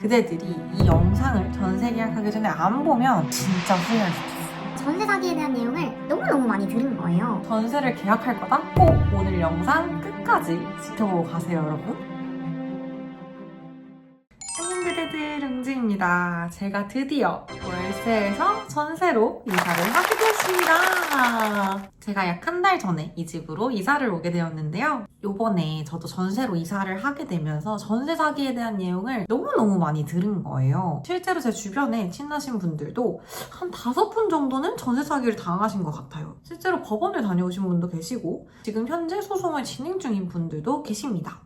그대들이 이 영상을 전세 계약하기 전에 안 보면 진짜 후회할 수도 있어요. 전세 사기에 대한 내용을 너무너무 많이 들은 거예요. 전세를 계약할 거다? 꼭 오늘 영상 끝까지 지켜보고 가세요, 여러분. 은지입니다. 제가 드디어 월세에서 전세로 이사를 하게 되었습니다. 제가 약 한 달 전에 이 집으로 이사를 오게 되었는데요. 요번에 저도 전세로 이사를 하게 되면서 전세 사기에 대한 내용을 너무너무 많이 들은 거예요. 실제로 제 주변에 친하신 분들도 한 다섯 분 정도는 전세 사기를 당하신 것 같아요. 실제로 법원을 다녀오신 분도 계시고 지금 현재 소송을 진행 중인 분들도 계십니다.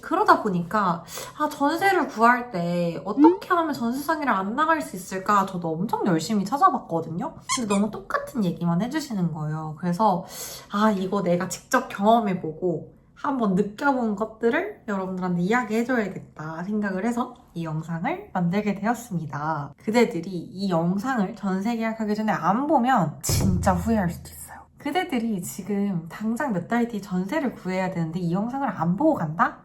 그러다 보니까 아 전세를 구할 때 어떻게 하면 전세 사기를 안 나갈 수 있을까 저도 엄청 열심히 찾아봤거든요. 근데 너무 똑같은 얘기만 해주시는 거예요. 그래서 아 이거 내가 직접 경험해보고 한번 느껴본 것들을 여러분들한테 이야기해줘야겠다 생각을 해서 이 영상을 만들게 되었습니다. 그대들이 이 영상을 전세 계약하기 전에 안 보면 진짜 후회할 수도 있어요. 그대들이 지금 당장 몇 달 뒤 전세를 구해야 되는데 이 영상을 안 보고 간다?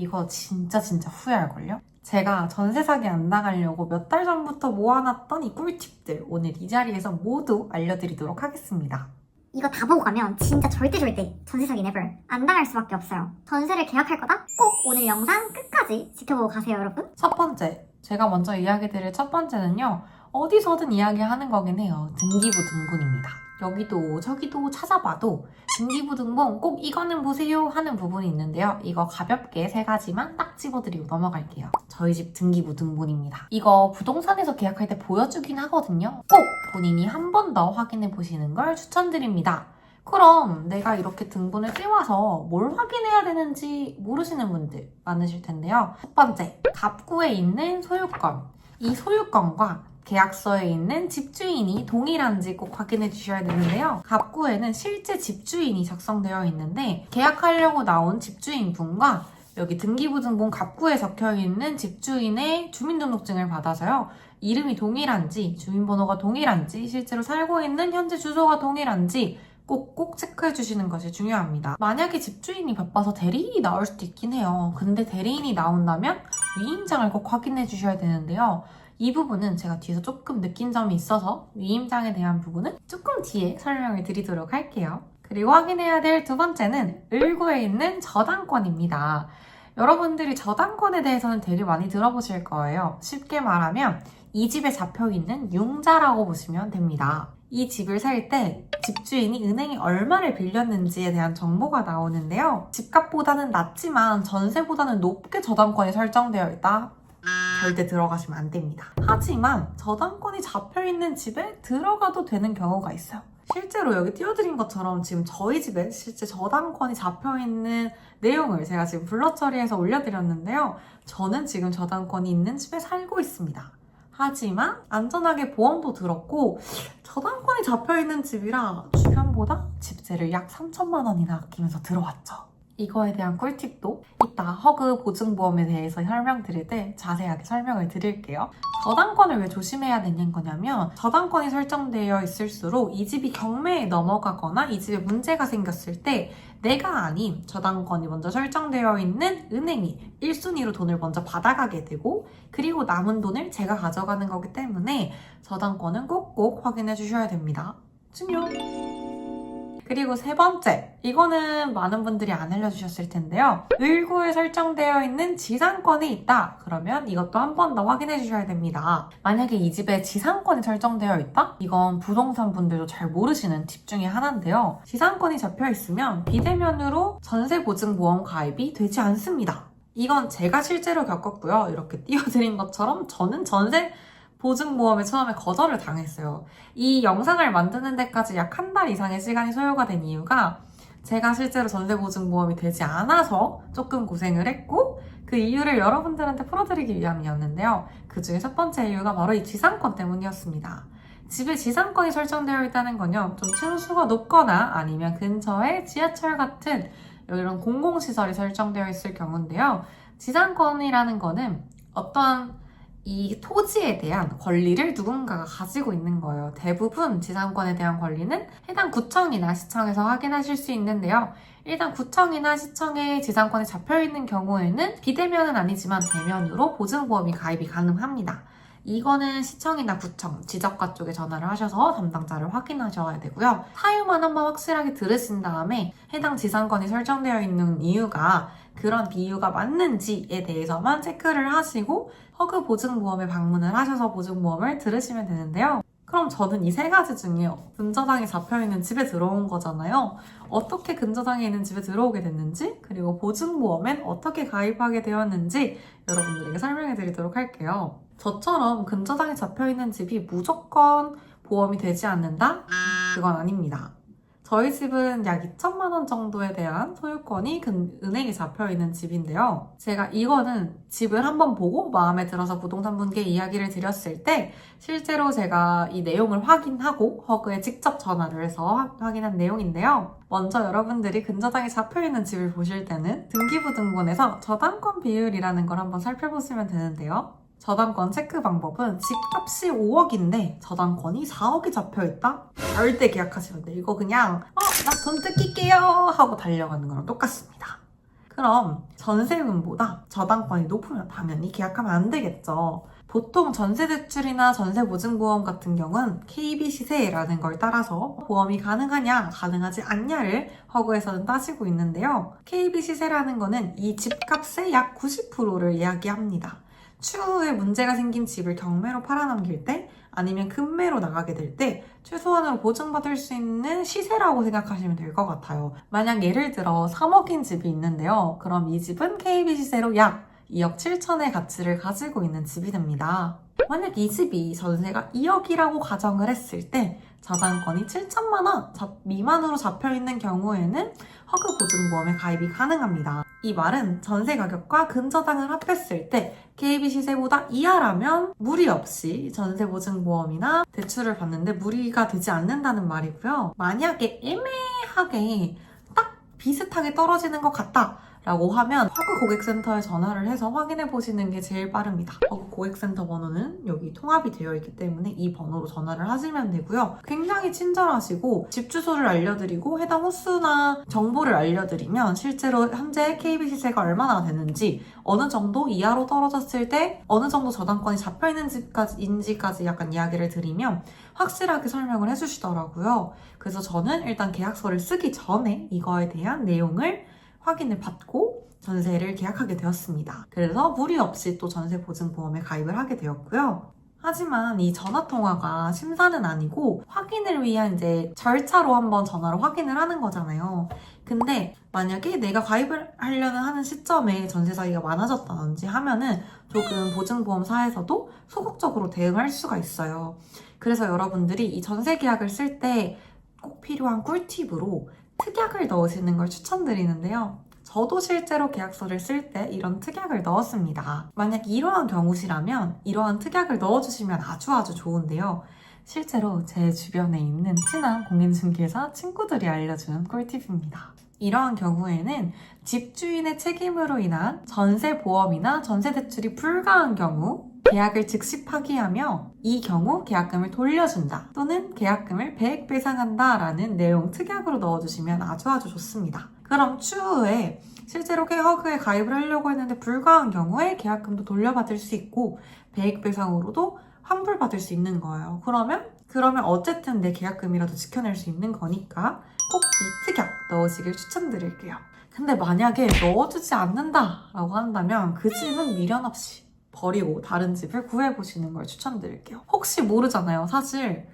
이거 진짜 진짜 후회할걸요? 제가 전세 사기 안 나가려고 몇 달 전부터 모아놨던 이 꿀팁들 오늘 이 자리에서 모두 알려드리도록 하겠습니다. 이거 다 보고 가면 진짜 절대 절대 전세 사기 never 안 당할 수밖에 없어요. 전세를 계약할 거다? 꼭 오늘 영상 끝까지 지켜보고 가세요, 여러분. 첫 번째, 제가 먼저 이야기 드릴 첫 번째는요. 어디서든 이야기하는 거긴 해요. 등기부 등본입니다. 여기도 저기도 찾아봐도 등기부 등본 꼭 이거는 보세요 하는 부분이 있는데요. 이거 가볍게 세 가지만 딱 집어드리고 넘어갈게요. 저희 집 등기부 등본입니다. 이거 부동산에서 계약할 때 보여주긴 하거든요. 꼭 본인이 한 번 더 확인해 보시는 걸 추천드립니다. 그럼 내가 이렇게 등본을 떼와서 뭘 확인해야 되는지 모르시는 분들 많으실 텐데요. 첫 번째, 갑구에 있는 소유권. 이 소유권과 계약서에 있는 집주인이 동일한지 꼭 확인해 주셔야 되는데요. 갑구에는 실제 집주인이 작성되어 있는데 계약하려고 나온 집주인 분과 여기 등기부등본 갑구에 적혀 있는 집주인의 주민등록증을 받아서요. 이름이 동일한지, 주민번호가 동일한지, 실제로 살고 있는 현재 주소가 동일한지 꼭꼭 체크해 주시는 것이 중요합니다. 만약에 집주인이 바빠서 대리인이 나올 수도 있긴 해요. 근데 대리인이 나온다면 위임장을 꼭 확인해 주셔야 되는데요. 이 부분은 제가 뒤에서 조금 느낀 점이 있어서 위임장에 대한 부분은 조금 뒤에 설명을 드리도록 할게요. 그리고 확인해야 될 두 번째는 을구에 있는 저당권입니다. 여러분들이 저당권에 대해서는 되게 많이 들어보실 거예요. 쉽게 말하면 이 집에 잡혀 있는 융자라고 보시면 됩니다. 이 집을 살 때 집주인이 은행에 얼마를 빌렸는지에 대한 정보가 나오는데요. 집값보다는 낮지만 전세보다는 높게 저당권이 설정되어 있다. 절대 들어가시면 안 됩니다. 하지만 저당권이 잡혀 있는 집에 들어가도 되는 경우가 있어요. 실제로 여기 띄워드린 것처럼 지금 저희 집에 실제 저당권이 잡혀 있는 내용을 제가 지금 블러 처리해서 올려드렸는데요. 저는 지금 저당권이 있는 집에 살고 있습니다. 하지만 안전하게 보험도 들었고 저당권이 잡혀 있는 집이라 주변보다 집세를 약 3천만 원이나 아끼면서 들어왔죠. 이거에 대한 꿀팁도 이따 허그 보증보험에 대해서 설명드릴 때 자세하게 설명을 드릴게요. 저당권을 왜 조심해야 되는 거냐면 저당권이 설정되어 있을수록 이 집이 경매에 넘어가거나 이 집에 문제가 생겼을 때 내가 아닌 저당권이 먼저 설정되어 있는 은행이 1순위로 돈을 먼저 받아가게 되고 그리고 남은 돈을 제가 가져가는 거기 때문에 저당권은 꼭꼭 확인해 주셔야 됩니다. 중요! 그리고 세 번째, 이거는 많은 분들이 안 알려주셨을 텐데요. 을구에 설정되어 있는 지상권이 있다. 그러면 이것도 한 번 더 확인해 주셔야 됩니다. 만약에 이 집에 지상권이 설정되어 있다? 이건 부동산 분들도 잘 모르시는 팁 중에 하나인데요. 지상권이 잡혀 있으면 비대면으로 전세보증보험 가입이 되지 않습니다. 이건 제가 실제로 겪었고요. 이렇게 띄워드린 것처럼 저는 전세 보증보험에 처음에 거절을 당했어요. 이 영상을 만드는 데까지 약 한 달 이상의 시간이 소요가 된 이유가 제가 실제로 전세보증보험이 되지 않아서 조금 고생을 했고 그 이유를 여러분들한테 풀어드리기 위함이었는데요. 그 중에 첫 번째 이유가 바로 이 지상권 때문이었습니다. 집에 지상권이 설정되어 있다는 건요, 좀 층수가 높거나 아니면 근처에 지하철 같은 이런 공공시설이 설정되어 있을 경우인데요. 지상권이라는 거는 어떠한 이 토지에 대한 권리를 누군가가 가지고 있는 거예요. 대부분 지상권에 대한 권리는 해당 구청이나 시청에서 확인하실 수 있는데요. 일단 구청이나 시청에 지상권이 잡혀 있는 경우에는 비대면은 아니지만 대면으로 보증보험이 가입이 가능합니다. 이거는 시청이나 구청, 지적과 쪽에 전화를 하셔서 담당자를 확인하셔야 되고요. 사유만 한번 확실하게 들으신 다음에 해당 지상권이 설정되어 있는 이유가 그런 비유가 맞는지에 대해서만 체크를 하시고 허그 보증보험에 방문을 하셔서 보증보험을 들으시면 되는데요. 그럼 저는 이 세 가지 중에 근저당이 잡혀있는 집에 들어온 거잖아요. 어떻게 근저당이 있는 집에 들어오게 됐는지, 그리고 보증보험엔 어떻게 가입하게 되었는지 여러분들에게 설명해 드리도록 할게요. 저처럼 근저당이 잡혀있는 집이 무조건 보험이 되지 않는다? 그건 아닙니다. 저희 집은 약 2천만 원 정도에 대한 소유권이 근- 은행에 잡혀 있는 집인데요. 제가 이거는 집을 한번 보고 마음에 들어서 부동산 분께 이야기를 드렸을 때 실제로 제가 이 내용을 확인하고 허그에 직접 전화를 해서 화- 확인한 내용인데요. 먼저 여러분들이 근저당이 잡혀 있는 집을 보실 때는 등기부등본에서 저당권 비율이라는 걸 한번 살펴보시면 되는데요. 저당권 체크 방법은 집값이 5억인데 저당권이 4억이 잡혀있다? 절대 계약하시면 돼요. 이거 그냥 어, 나 돈 뜯길게요 하고 달려가는 거랑 똑같습니다. 그럼 전세금보다 저당권이 높으면 당연히 계약하면 안 되겠죠. 보통 전세 대출이나 전세 보증보험 같은 경우는 KB 시세라는 걸 따라서 보험이 가능하냐, 가능하지 않냐를 허구에서는 따지고 있는데요. KB 시세라는 거는 이 집값의 약 90%를 이야기합니다. 추후에 문제가 생긴 집을 경매로 팔아넘길 때 아니면 금매로 나가게 될 때 최소한으로 보증받을 수 있는 시세라고 생각하시면 될 것 같아요. 만약 예를 들어 3억인 집이 있는데요. 그럼 이 집은 KB 시세로 약 2억 7천의 가치를 가지고 있는 집이 됩니다. 만약 이 집이 전세가 2억이라고 가정을 했을 때 저당권이 7천만 원 미만으로 잡혀 있는 경우에는 허그 보증보험에 가입이 가능합니다. 이 말은 전세 가격과 근저당을 합했을 때 KB 시세보다 이하라면 무리 없이 전세 보증보험이나 대출을 받는데 무리가 되지 않는다는 말이고요. 만약에 애매하게 딱 비슷하게 떨어지는 것 같다. 라고 하면 허그 고객센터에 전화를 해서 확인해 보시는 게 제일 빠릅니다. 허그 고객센터 번호는 여기 통합이 되어 있기 때문에 이 번호로 전화를 하시면 되고요. 굉장히 친절하시고 집 주소를 알려드리고 해당 호수나 정보를 알려드리면 실제로 현재 KB 시세가 얼마나 되는지 어느 정도 이하로 떨어졌을 때 어느 정도 저당권이 잡혀 있는 집까지인지까지 약간 이야기를 드리면 확실하게 설명을 해주시더라고요. 그래서 저는 일단 계약서를 쓰기 전에 이거에 대한 내용을 확인을 받고 전세를 계약하게 되었습니다. 그래서 무리 없이 또 전세 보증 보험에 가입을 하게 되었고요. 하지만 이 전화 통화가 심사는 아니고 확인을 위한 이제 절차로 한번 전화로 확인을 하는 거잖아요. 근데 만약에 내가 가입을 하려는 하는 시점에 전세 사기가 많아졌다든지 하면은 조금 보증보험사에서도 소극적으로 대응할 수가 있어요. 그래서 여러분들이 이 전세 계약을 쓸 때 꼭 필요한 꿀팁으로 특약을 넣으시는 걸 추천드리는데요. 저도 실제로 계약서를 쓸 때 이런 특약을 넣었습니다. 만약 이러한 경우시라면 이러한 특약을 넣어주시면 아주 아주 좋은데요. 실제로 제 주변에 있는 친한 공인중개사 친구들이 알려준 꿀팁입니다. 이러한 경우에는 집주인의 책임으로 인한 전세 보험이나 전세 대출이 불가한 경우 계약을 즉시 파기하며 이 경우 계약금을 돌려준다 또는 계약금을 배액 배상한다 라는 내용 특약으로 넣어주시면 아주 아주 좋습니다. 그럼 추후에 실제로 허그에 가입을 하려고 했는데 불가한 경우에 계약금도 돌려받을 수 있고 배액 배상으로도 환불받을 수 있는 거예요. 그러면 그러면 어쨌든 내 계약금이라도 지켜낼 수 있는 거니까 꼭 이 특약 넣으시길 추천드릴게요. 근데 만약에 넣어주지 않는다라고 한다면 그 집은 미련 없이 버리고 다른 집을 구해보시는 걸 추천드릴게요. 혹시 모르잖아요. 사실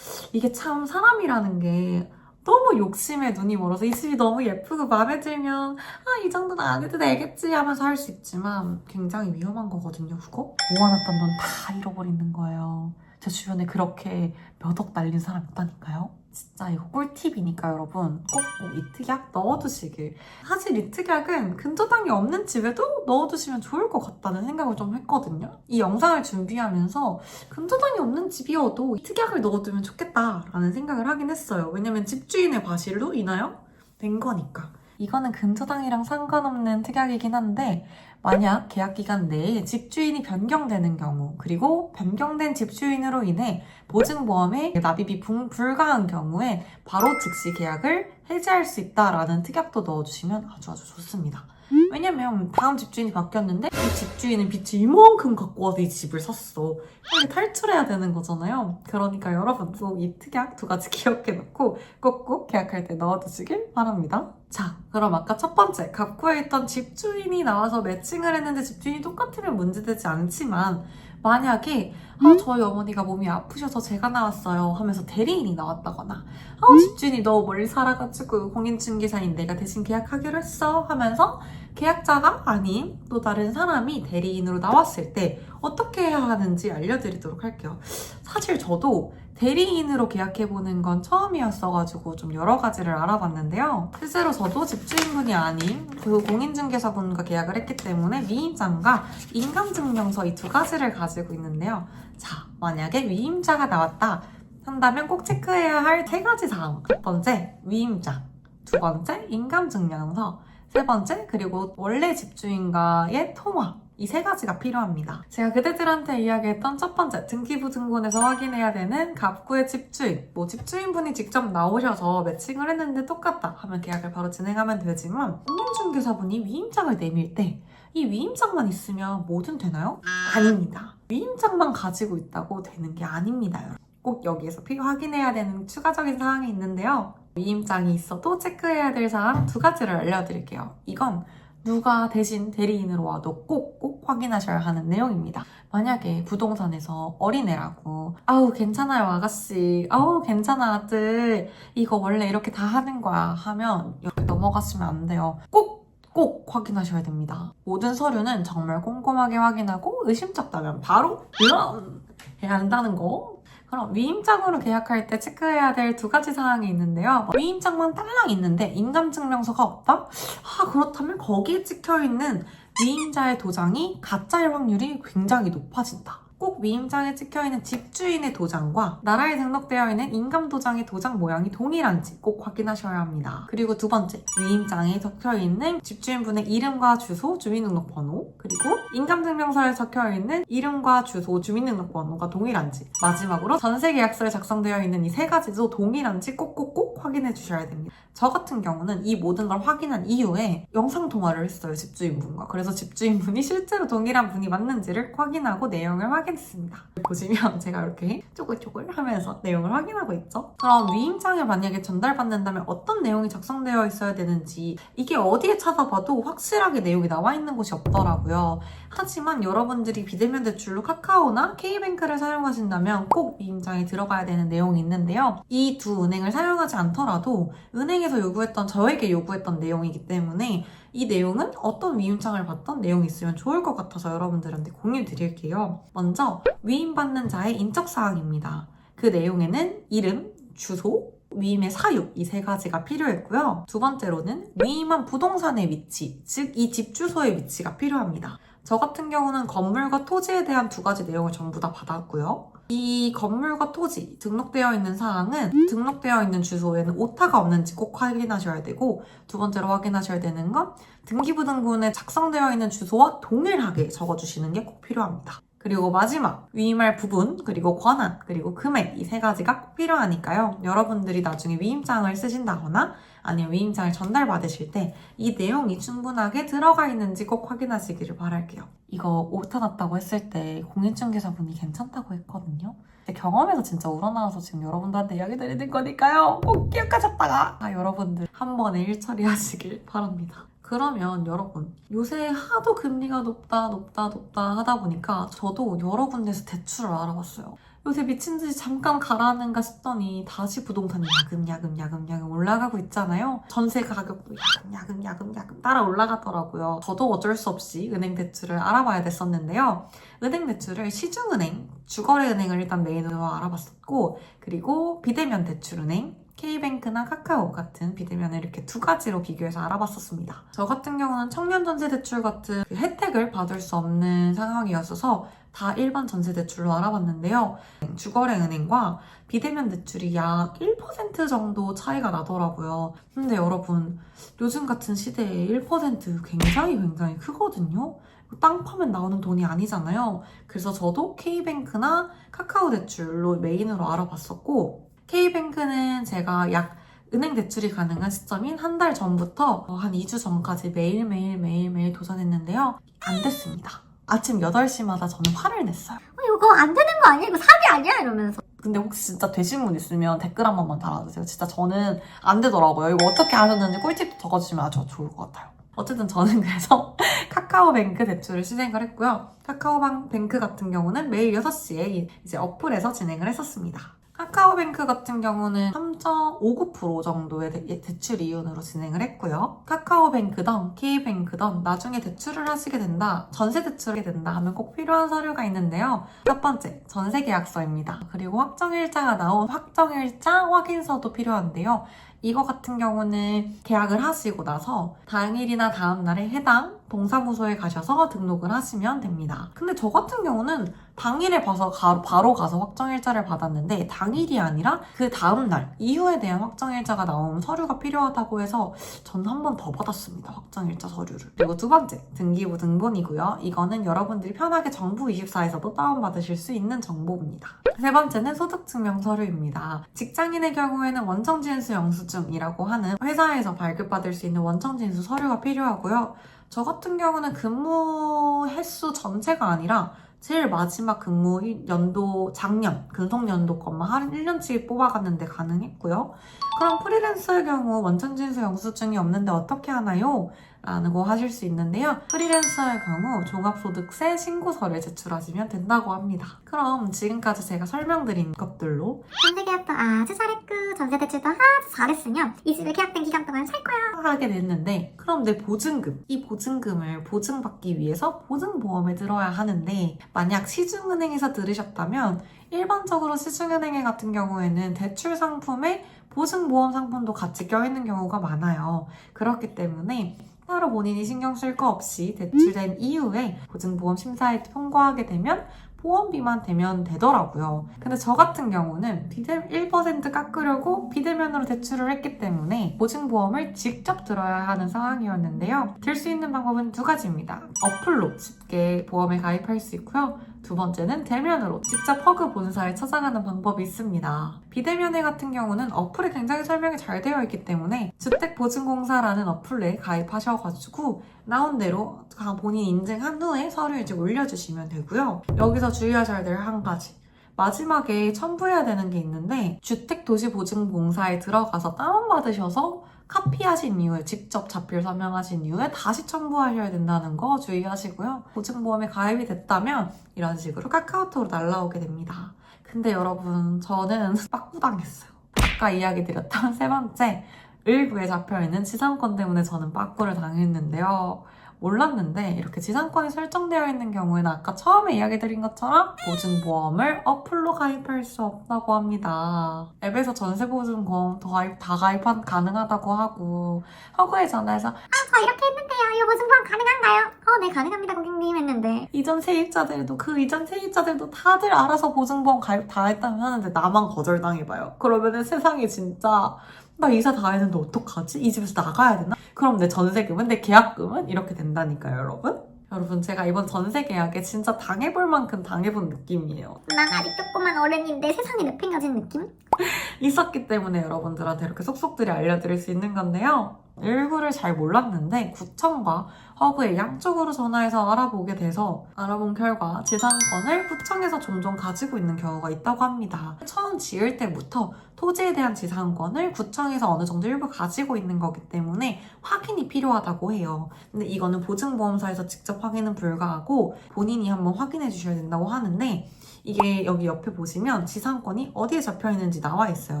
이게 참 사람이라는 게 너무 욕심에 눈이 멀어서 이 집이 너무 예쁘고 마음에 들면 아 이 정도는 안 해도 되겠지 하면서 할 수 있지만 굉장히 위험한 거거든요 그거 모아놨던 돈 다 잃어버리는 거예요 제 주변에 그렇게 몇 억 날린 사람 있다니까요 진짜 이거 꿀팁이니까 여러분 꼭이 특약 넣어두시길. 사실 이 특약은 근저당이 없는 집에도 넣어두시면 좋을 것 같다는 생각을 좀 했거든요. 이 영상을 준비하면서 근저당이 없는 집이어도 이 특약을 넣어두면 좋겠다라는 생각을 하긴 했어요. 왜냐면 집주인의 과실로 인하여 된 거니까. 이거는 근저당이랑 상관없는 특약이긴 한데 만약 계약 기간 내에 집주인이 변경되는 경우, 그리고 변경된 집주인으로 인해 보증보험의 납입이 불- 불가한 경우에 바로 즉시 계약을 해지할 수 있다라는 특약도 넣어주시면 아주 아주 좋습니다. 왜냐면 다음 집주인이 바뀌었는데 이 집주인은 빚을 이만큼 갖고 와서 이 집을 샀어. 빨리 탈출해야 되는 거잖아요. 그러니까 여러분도 이 특약 두 가지 기억해 놓고 꼭꼭 계약할 때 넣어두시길 바랍니다. 자, 그럼 아까 첫 번째 갑구에 있던 집주인이 나와서 매칭을 했는데 집주인이 똑같으면 문제되지 않지만 만약에 아, 저희 어머니가 몸이 아프셔서 제가 나왔어요 하면서 대리인이 나왔다거나 아, 집주인이 너무 멀리 살아가지고 공인중개사인 내가 대신 계약하기로 했어 하면서 계약자가 아닌 또 다른 사람이 대리인으로 나왔을 때 어떻게 해야 하는지 알려드리도록 할게요. 사실 저도 대리인으로 계약해보는 건 처음이었어가지고 좀 여러 가지를 알아봤는데요. 실제로 저도 집주인분이 아닌 그 공인중개사분과 계약을 했기 때문에 위임장과 인감증명서 이 두 가지를 가지고 있는데요. 자, 만약에 위임자가 나왔다 한다면 꼭 체크해야 할 세 가지 사항. 첫 번째, 위임장. 두 번째, 인감증명서. 세 번째, 그리고 원래 집주인과의 통화. 이 세 가지가 필요합니다. 제가 그대들한테 이야기했던 첫 번째, 등기부등본에서 확인해야 되는 갑구의 집주인. 뭐 집주인분이 직접 나오셔서 매칭을 했는데 똑같다 하면 계약을 바로 진행하면 되지만 공인중개사분이 위임장을 내밀 때 이 위임장만 있으면 뭐든 되나요? 아닙니다. 위임장만 가지고 있다고 되는 게 아닙니다. 꼭 여기에서 필요 확인해야 되는 추가적인 사항이 있는데요. 위임장이 있어도 체크해야 될 사항 두 가지를 알려드릴게요. 이건 누가 대신 대리인으로 와도 꼭, 꼭 확인하셔야 하는 내용입니다. 만약에 부동산에서 어린애라고, 아우, 괜찮아요, 아가씨. 아우, 괜찮아, 아들. 이거 원래 이렇게 다 하는 거야. 하면 넘어가시면 안 돼요. 꼭, 꼭 확인하셔야 됩니다. 모든 서류는 정말 꼼꼼하게 확인하고 의심쩍다면 바로 런! 해야 한다는 거. 그럼 위임장으로 계약할 때 체크해야 될 두 가지 사항이 있는데요. 위임장만 딸랑 있는데 인감증명서가 없다? 아, 그렇다면 거기에 찍혀있는 위임자의 도장이 가짜일 확률이 굉장히 높아진다. 꼭 위임장에 찍혀있는 집주인의 도장과 나라에 등록되어 있는 인감도장의 도장 모양이 동일한지 꼭 확인하셔야 합니다. 그리고 두 번째, 위임장에 적혀있는 집주인분의 이름과 주소, 주민등록번호, 그리고 인감증명서에 적혀있는 이름과 주소, 주민등록번호가 동일한지 마지막으로 전세계약서에 작성되어 있는 이 세 가지도 동일한지 꼭꼭꼭 확인해 주셔야 됩니다. 저 같은 경우는 이 모든 걸 확인한 이후에 영상 통화를 했어요, 집주인분과. 그래서 집주인분이 실제로 동일한 분이 맞는지를 확인하고 내용을 확인 했습니다. 보시면 제가 이렇게 쪼글쪼글 하면서 내용을 확인하고 있죠. 그럼 위임장을 만약에 전달받는다면 어떤 내용이 작성되어 있어야 되는지 이게 어디에 찾아봐도 확실하게 내용이 나와 있는 곳이 없더라고요. 하지만 여러분들이 비대면 대출로 카카오나 K뱅크를 사용하신다면 꼭 위임장에 들어가야 되는 내용이 있는데요. 이 두 은행을 사용하지 않더라도 은행에서 요구했던 저에게 요구했던 내용이기 때문에 이 내용은 어떤 위임장을 받던 내용이 있으면 좋을 것 같아서 여러분들한테 공유 드릴게요. 먼저 위임받는 자의 인적사항입니다. 그 내용에는 이름, 주소, 위임의 사유 이 세 가지가 필요했고요. 두 번째로는 위임한 부동산의 위치, 즉 이 집 주소의 위치가 필요합니다. 저 같은 경우는 건물과 토지에 대한 두 가지 내용을 전부 다 받았고요. 이 건물과 토지 등록되어 있는 사항은 등록되어 있는 주소에는 오타가 없는지 꼭 확인하셔야 되고 두 번째로 확인하셔야 되는 건 등기부등본에 작성되어 있는 주소와 동일하게 적어주시는 게 꼭 필요합니다. 그리고 마지막 위임할 부분 그리고 권한 그리고 금액 이 세 가지가 꼭 필요하니까요. 여러분들이 나중에 위임장을 쓰신다거나 아니면 위임장을 전달받으실 때 이 내용이 충분하게 들어가 있는지 꼭 확인하시기를 바랄게요. 이거 오타 났다고 했을 때 공인중개사분이 괜찮다고 했거든요. 제 경험에서 진짜 우러나와서 지금 여러분들한테 이야기 드리는 거니까요. 꼭 기억하셨다가 아, 여러분들 한 번에 일 처리하시길 바랍니다. 그러면 여러분 요새 하도 금리가 높다 높다 높다 하다 보니까 저도 여러 군데서 대출을 알아봤어요. 요새 미친 듯이 잠깐 가라앉는가 싶더니 다시 부동산이 야금야금 야금야금 올라가고 있잖아요. 전세 가격도 야금야금 야금야금 따라 올라가더라고요. 저도 어쩔 수 없이 은행 대출을 알아봐야 됐었는데요. 은행 대출을 시중은행, 주거래은행을 일단 메인으로 알아봤었고 그리고 비대면 대출은행, K뱅크나 카카오 같은 비대면을 이렇게 두 가지로 비교해서 알아봤었습니다. 저 같은 경우는 청년 전세 대출 같은 그 혜택을 받을 수 없는 상황이었어서 다 일반 전세 대출로 알아봤는데요. 주거래 은행과 비대면 대출이 약 1% 정도 차이가 나더라고요. 근데 여러분, 요즘 같은 시대에 1% 굉장히 굉장히 크거든요. 땅 파면 나오는 돈이 아니잖아요. 그래서 저도 K뱅크나 카카오 대출로 메인으로 알아봤었고, K뱅크는 제가 약 은행 대출이 가능한 시점인 한 달 전부터 한 2주 전까지 매일매일 매일매일 도전했는데요. 안 됐습니다. 아침 8시마다 저는 화를 냈어요. 어, 이거 안 되는 거 아니야? 이거 사기 아니야? 이러면서. 근데 혹시 진짜 되신 분 있으면 댓글 한 번만 달아주세요. 진짜 저는 안 되더라고요. 이거 어떻게 하셨는지 꿀팁 적어주시면 아주 좋을 것 같아요. 어쨌든 저는 그래서 카카오뱅크 대출을 시행을 했고요. 카카오뱅크 같은 경우는 매일 6시에 이제 어플에서 진행을 했었습니다. 카카오뱅크 같은 경우는 3.59% 정도의 대, 대출 이윤으로 진행을 했고요. 카카오뱅크던 K뱅크던 나중에 대출을 하시게 된다, 전세 대출을 하게 된다 하면 꼭 필요한 서류가 있는데요. 첫 번째, 전세 계약서입니다. 그리고 확정일자가 나온 확정일자 확인서도 필요한데요. 이거 같은 경우는 계약을 하시고 나서 당일이나 다음날에 해당 동사무소에 가셔서 등록을 하시면 됩니다. 근데 저 같은 경우는 당일에 봐서 가- 바로 가서 확정일자를 받았는데 당일이 아니라 그 다음날 이후에 대한 확정일자가 나온 서류가 필요하다고 해서 저는 한 번 더 받았습니다. 확정일자 서류를. 그리고 두 번째, 등기부 등본이고요. 이거는 여러분들이 편하게 정부24에서도 다운받으실 수 있는 정보입니다. 세 번째는 소득증명 서류입니다. 직장인의 경우에는 원청진수 영수증이라고 하는 회사에서 발급받을 수 있는 원청진수 서류가 필요하고요. 저 같은 경우는 근무 횟수 전체가 아니라 제일 마지막 근무 일- 연도 작년 근속연도 것만 한 1년치 뽑아갔는데 가능했고요. 그럼 프리랜서의 경우 원천진수 영수증이 없는데 어떻게 하나요? 라고 하실 수 있는데요. 프리랜서의 경우 종합소득세 신고서를 제출하시면 된다고 합니다. 그럼 지금까지 제가 설명드린 것들로 전세 계약도 아주 잘했고, 전세 대출도 아주 잘했으면 이 집에 계약된 기간 동안 살 거야. 하게 됐는데 그럼 내 보증금 이 보증금을 보증받기 위해서 보증보험에 들어야 하는데 만약 시중은행에서 들으셨다면 일반적으로 시중은행 같은 경우에는 대출 상품에 보증보험 상품도 같이 껴있는 경우가 많아요 그렇기 때문에 따로 본인이 신경 쓸 거 없이 대출된 이후에 보증보험 심사에 통과하게 되면 보험비만 되면 되더라고요. 근데 저 같은 경우는 비대 1% 깎으려고 비대면으로 대출을 했기 때문에 보증보험을 직접 들어야 하는 상황이었는데요. 들 수 있는 방법은 두 가지입니다. 어플로 쉽게 보험에 가입할 수 있고요. 두 번째는 대면으로 직접 허그 본사에 찾아가는 방법이 있습니다. 비대면회 같은 경우는 어플에 굉장히 설명이 잘 되어 있기 때문에 주택보증공사라는 어플에 가입하셔가지고 나온 대로 본인 인증한 후에 서류 이제 올려주시면 되고요. 여기서 주의하셔야 될 한 가지. 마지막에 첨부해야 되는 게 있는데 주택도시보증공사에 들어가서 다운받으셔서 카피하신 이후에 직접 자필 서명하신 이후에 다시 첨부하셔야 된다는 거 주의하시고요. 보증보험에 가입이 됐다면 이런 식으로 카카오톡으로 날라오게 됩니다. 근데 여러분 저는 빠꾸당했어요. 아까 이야기 드렸던 세 번째 일부에 잡혀있는 지상권 때문에 저는 빠꾸를 당했는데요. 몰랐는데 이렇게 지상권이 설정되어 있는 경우에는 아까 처음에 이야기 드린 것처럼 보증보험을 어플로 가입할 수 없다고 합니다. 앱에서 전세보증보험 다 가입 가능하다고 하고 허구에 전화해서 아, 저 이렇게 했는데요. 이거 보증보험 가능한가요? 어, 네, 가능합니다, 고객님 했는데. 이전 세입자들도 그 이전 세입자들도 다들 알아서 보증보험 가입 다 했다면 하는데 나만 거절당해봐요. 그러면은 세상에 진짜 나 이사 다 했는데 어떡하지? 이 집에서 나가야 되나? 그럼 내 전세금은 내 계약금은 이렇게 된다니까요, 여러분. 여러분 제가 이번 전세 계약에 진짜 당해볼 만큼 당해본 느낌이에요. 난 아직 조그만 어른인데 세상이 내팽겨진 느낌? 있었기 때문에 여러분들한테 이렇게 속속들이 알려드릴 수 있는 건데요. 일부를 잘 몰랐는데 구청과 허브에 양쪽으로 전화해서 알아보게 돼서 알아본 결과 지상권을 구청에서 종종 가지고 있는 경우가 있다고 합니다. 처음 지을 때부터 토지에 대한 지상권을 구청에서 어느 정도 일부 가지고 있는 거기 때문에 확인이 필요하다고 해요. 근데 이거는 보증보험사에서 직접 확인은 불가하고 본인이 한번 확인해 주셔야 된다고 하는데 이게 여기 옆에 보시면 지상권이 어디에 잡혀 있는지 나와 있어요.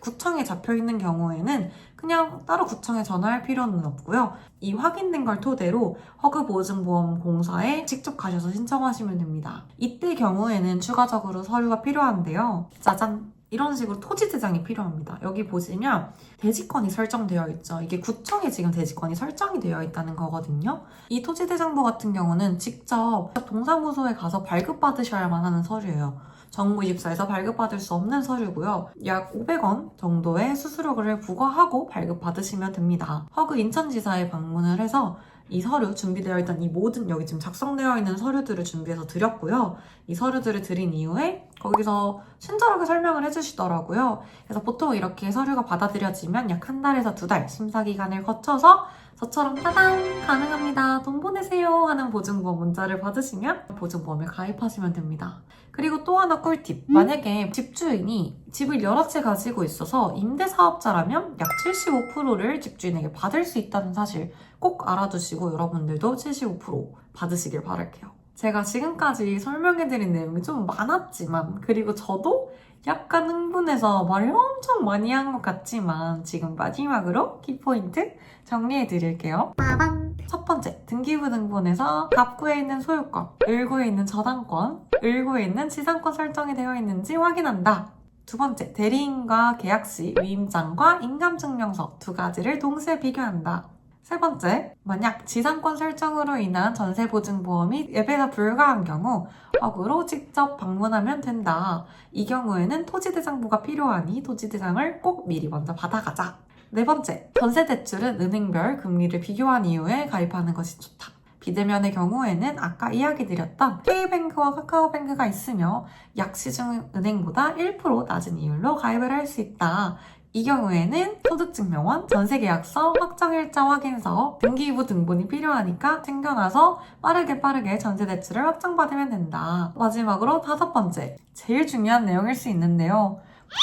구청에 잡혀 있는 경우에는 그냥 따로 구청에 전화할 필요는 없고요. 이 확인된 걸 토대로 허그보증보험공사에 직접 가셔서 신청하시면 됩니다. 이때 경우에는 추가적으로 서류가 필요한데요. 짜잔! 이런 식으로 토지 대장이 필요합니다. 여기 보시면 대지권이 설정되어 있죠. 이게 구청에 지금 대지권이 설정이 되어 있다는 거거든요. 이 토지 대장부 같은 경우는 직접 동사무소에 가서 발급받으셔야만 하는 서류예요. 정부24에서 발급받을 수 없는 서류고요. 약 500원 정도의 수수료를 부과하고 발급받으시면 됩니다. 허그 인천지사에 방문을 해서 이 서류 준비되어 있던 이 모든 여기 지금 작성되어 있는 서류들을 준비해서 드렸고요. 이 서류들을 드린 이후에 거기서 친절하게 설명을 해주시더라고요. 그래서 보통 이렇게 서류가 받아들여지면 약 한 달에서 두 달 심사 기간을 거쳐서 저처럼 따당 가능합니다. 돈 보내세요 하는 보증보험 문자를 받으시면 보증보험에 가입하시면 됩니다. 그리고 또 하나 꿀팁. 만약에 집주인이 집을 여러 채 가지고 있어서 임대사업자라면 약 75%를 집주인에게 받을 수 있다는 사실 꼭 알아두시고 여러분들도 75% 받으시길 바랄게요. 제가 지금까지 설명해드린 내용이 좀 많았지만 그리고 저도 약간 흥분해서 말을 엄청 많이 한 것 같지만 지금 마지막으로 키포인트 정리해 드릴게요. 빠방. 첫 번째, 등기부등본에서 갑구에 있는 소유권, 을구에 있는 저당권, 을구에 있는 지상권 설정이 되어 있는지 확인한다. 두 번째, 대리인과 계약 시 위임장과 인감증명서 두 가지를 동시에 비교한다. 세 번째, 만약 지상권 설정으로 인한 전세보증보험이 예배가 불가한 경우 허구로 직접 방문하면 된다. 이 경우에는 토지대장부가 필요하니 토지대장을 꼭 미리 먼저 받아가자. 네 번째, 전세 대출은 은행별 금리를 비교한 이후에 가입하는 것이 좋다. 비대면의 경우에는 아까 이야기 드렸던 K뱅크와 카카오뱅크가 있으며 약 시중 은행보다 1% 낮은 이율로 가입을 할 수 있다. 이 경우에는 소득증명원, 전세계약서, 확정일자 확인서, 등기부 등본이 필요하니까 챙겨놔서 빠르게 빠르게 전세대출을 확정받으면 된다. 마지막으로 다섯 번째, 제일 중요한 내용일 수 있는데요.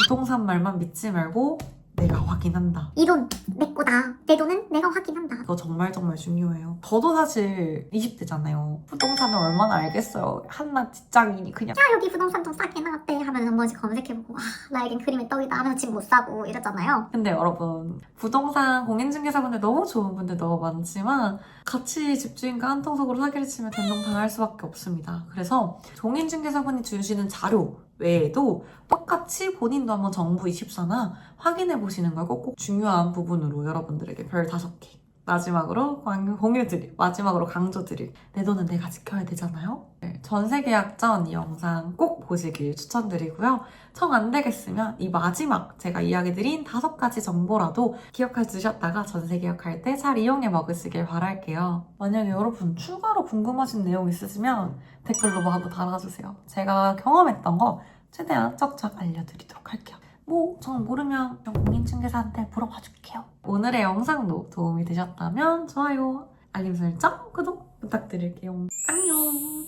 부동산 말만 믿지 말고 내가 확인한다. 이 돈 내 거다. 내 돈은 내가 확인한다. 이거 정말 정말 중요해요. 저도 사실 20대잖아요. 부동산을 얼마나 알겠어요. 한낱 직장인이 그냥 야 여기 부동산 좀 싸게 나왔대 하면 한 번씩 검색해보고 아 나에겐 그림의 떡이다 하면서 집 못 사고 이랬잖아요. 근데 여러분 부동산 공인중개사분들 너무 좋은 분들 너무 많지만 같이 집주인과 한통속으로 사기를 치면 된동당할 수밖에 없습니다. 그래서 공인중개사분이 주시는 자료 외에도 똑같이 본인도 한번 정부24나 확인해 보시는 걸꼭 중요한 부분으로 여러분들에게 별 다섯 개 마지막으로 강- 공유드릴 마지막으로 강조드릴 내 돈은 내가 지켜야 되잖아요. 네, 전세 계약 전 이 영상 꼭 보시길 추천드리고요. 청 안 되겠으면 이 마지막 제가 이야기 드린 다섯 가지 정보라도 기억해 두셨다가 전세 계약할 때 잘 이용해 먹으시길 바랄게요. 만약에 여러분 추가로 궁금하신 내용 있으시면 댓글로 마구 달아주세요. 제가 경험했던 거 최대한 쩍쩍 알려드리도록 할게요. 뭐, 전 모르면 공인중개사한테 물어봐 줄게요. 오늘의 영상도 도움이 되셨다면 좋아요, 알림 설정, 구독 부탁드릴게요. 안녕!